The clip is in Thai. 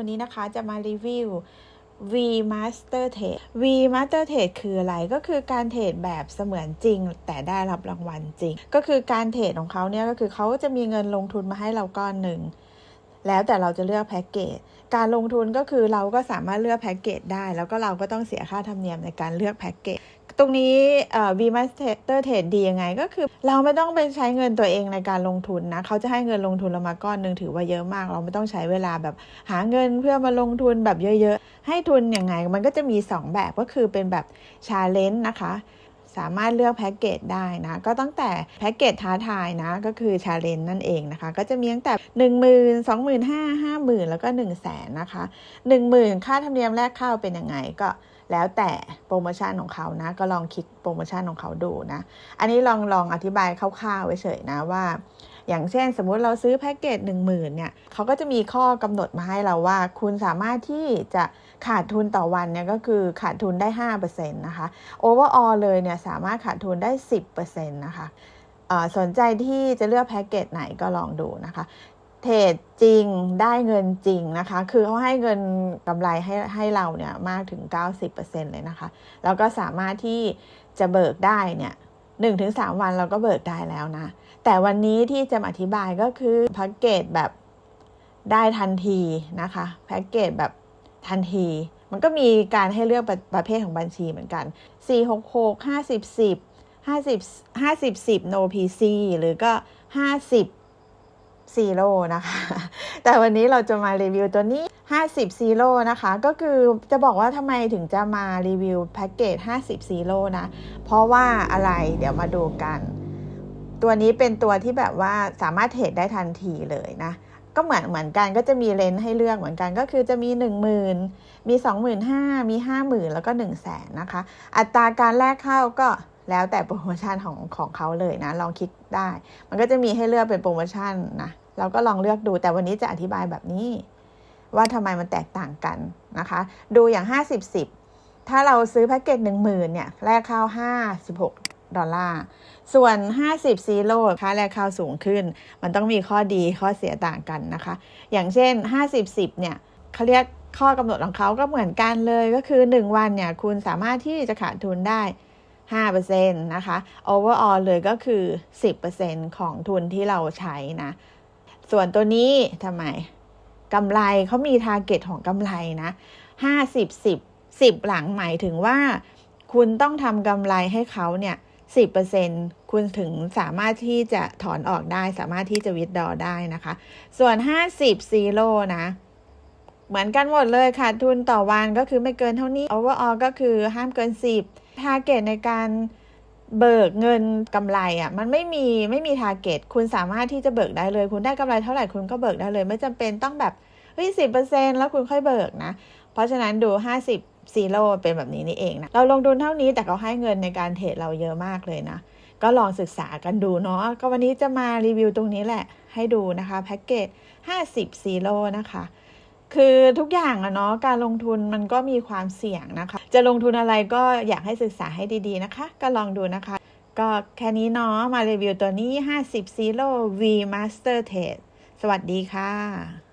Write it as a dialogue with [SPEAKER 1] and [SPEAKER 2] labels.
[SPEAKER 1] วันนี้นะคะจะมารีวิว V Master Trade V Master Trade คืออะไรก็คือการเทรดแบบเสมือนจริง แต่ได้รับรางวัลจริง ก็คือการเทรดของเขาเนี่ยก็คือเขาจะมีเงินลงทุนมาให้เราก้อนหนึ่ง แล้วแต่เราจะเลือกแพ็กเกจการลงทุนก็คือเราก็สามารถเลือกแพ็กเกจได้ แล้วก็เราก็ต้องเสียค่าธรรมเนียมในการเลือกแพ็กเกจ ตรงนี้เอ่อ V Master Trade ดียังไง ก็คือเราไม่ต้องไปใช้เงินตัวเองในการลงทุนนะ เขาจะให้เงินลงทุนเรามาก้อนหนึ่งถือว่าเยอะมาก เราไม่ต้องใช้เวลาแบบหาเงินเพื่อมาลงทุนแบบเยอะๆ ให้ทุนยังไง มันก็จะมี 2 แบบก็คือเป็นแบบชาเลนจ์นะคะสามารถเลือกแพ็กเกจได้นะ ก็ตั้งแต่แพ็กเกจท้าทายนะ ก็คือชาเลนจ์นั่นเองนะคะ ก็จะมีตั้งแต่ 1 0 0 0 0 2 5 0 0 0 5 0,000 แล้วก็ 1 0 0 0 0แสนนะคะ 10,000 ค่าธรรมเนียมแรกเข้าเป็นยังไงก็ แล้วแต่โปรโมชั่นของเขานะ ก็ลองคลิกโปรโมชั่นของเขาดูนะ อันนี้ลองลองอธิบายคร่าวๆไว้เฉยนะว่า อย่างเช่นสมมุติเราซื้อแพ็กเกจ1 0,000เนี่ยเขาก็จะมีข้อกำหนดมาให้เราว่า คุณสามารถที่จะขาดทุนต่อวันเนี่ยก็คือขาดทุนได้5%นะคะโอเวอร์ออเลยเนี่ยสามารถขาดทุนได้ 10%นะคะเอ่อสนใจที่จะเลือกแพ็กเกจไหนก็ลองดูนะคะ เทรดจริงได้เงินจริงนะคะ คือเขาให้เงินกำไรให้ให้เราเนี่ยมากถึง 90%เลยนะคะ แล้วก็สามารถที่จะเบิกได้เนี่ย1-3วันเราก็เบิกได้แล้วนะ แต่วันนี้ที่จะอธิบายก็คือแพ็กเกจแบบได้ทันทีนะคะ แพ็กเกจแบบทันที มันก็มีการให้เลือกประประเภทของบัญชีเหมือนกัน 466 50 10 50 50 10 no PC หรือก็ 50 ซีโร่นะคะ แต่วันนี้เราจะมารีวิวตัวนี้ 50ซีโร่นะคะ ก็คือจะบอกว่าทำไมถึงจะมารีวิวแพ็กเกจ 50ซีโร่นะ เพราะว่าอะไรเดี๋ยวมาดูกัน ตัวนี้เป็นตัวที่แบบว่าสามารถเทรดได้ทันทีเลยนะ ก็เหมือนเหมือนกันก็จะมีเลนส์ให้เลือกเหมือนกันก็คือจะมี 1 0,000 มี 25,000 มี 50,000 แล้วก็ 1 0 0 0 0แสนนะคะ อัตราการแลกเข้าก็ แล้วแต่โปรโมชั่นของของเขาเลยนะ ลองคลิกได้ มันก็จะมีให้เลือกเป็นโปรโมชั่นนะเราก็ลองเลือกดูแต่วันนี้จะอธิบายแบบนี้ ว่าทำไมมันแตกต่างกันนะคะ ดูอย่าง 50 10 ถ้าเราซื้อแพ็กเกจ10,000เนี่ยแลกเข้า 56 ดอลลาร์ ส่วน 50ซีโร่ค่าแรกเข้าสูงขึ้น มันต้องมีข้อดีข้อเสียต่างกันนะคะ อย่างเช่น 50 10 เนี่ยเขาเรียกข้อกำหนดของเขาก็เหมือนกันเลยก็คือ 1 วันเนี่ยคุณสามารถที่จะขาดทุนได้ 5%นะคะ overall เลยก็คือ 10%ของทุนที่เราใช้นะ ส่วนตัวนี้ทำไมกำไรเขามีทาร์เก็ตของกำไรนะ50 10 10 หลังหมายถึงว่า คุณต้องทำกำไรให้เขาเนี่ย10%คุณถึงสามารถที่จะถอนออกได้ สามารถที่จะวิดดอได้นะคะ ส่วน 50ซีโร่นะเหมือนกันหมดเลยขาดทุนต่อวันก็คือไม่เกินเท่านี้ overall ก็คือห้ามเกิน 10 ทาร์เก็ตในการเบิกเงินกำไรอะมันไม่มีไม่มีทาร์เก็ตคุณสามารถที่จะเบิกได้เลย คุณได้กำไรเท่าไหร่คุณก็เบิกได้เลย ไม่จำเป็นต้องแบบเฮ้ยสิแล้วคุณค่อยเบิกนะ เพราะฉะนั้นดู 50ซีโร่เป็นแบบนี้นี่เองนะเราลงทุนเท่านี้แต่เขาให้เงินในการเทรดเราเยอะมากเลยนะก็ลองศึกษากันดูเนาะก็วันนี้จะมารีวิวตรงนี้แหละ ให้ดูนะคะแพ็กเกจ50ซีโร่นะคะ คือทุกอย่างอะเนาะการลงทุนมันก็มีความเสี่ยงนะคะ จะลงทุนอะไรก็อยากให้ศึกษาให้ดีๆนะคะ ก็ลองดูนะคะ ก็แค่นี้เนาะมารีวิวตัวนี้ 50 Zero V Master Trade สวัสดีค่ะ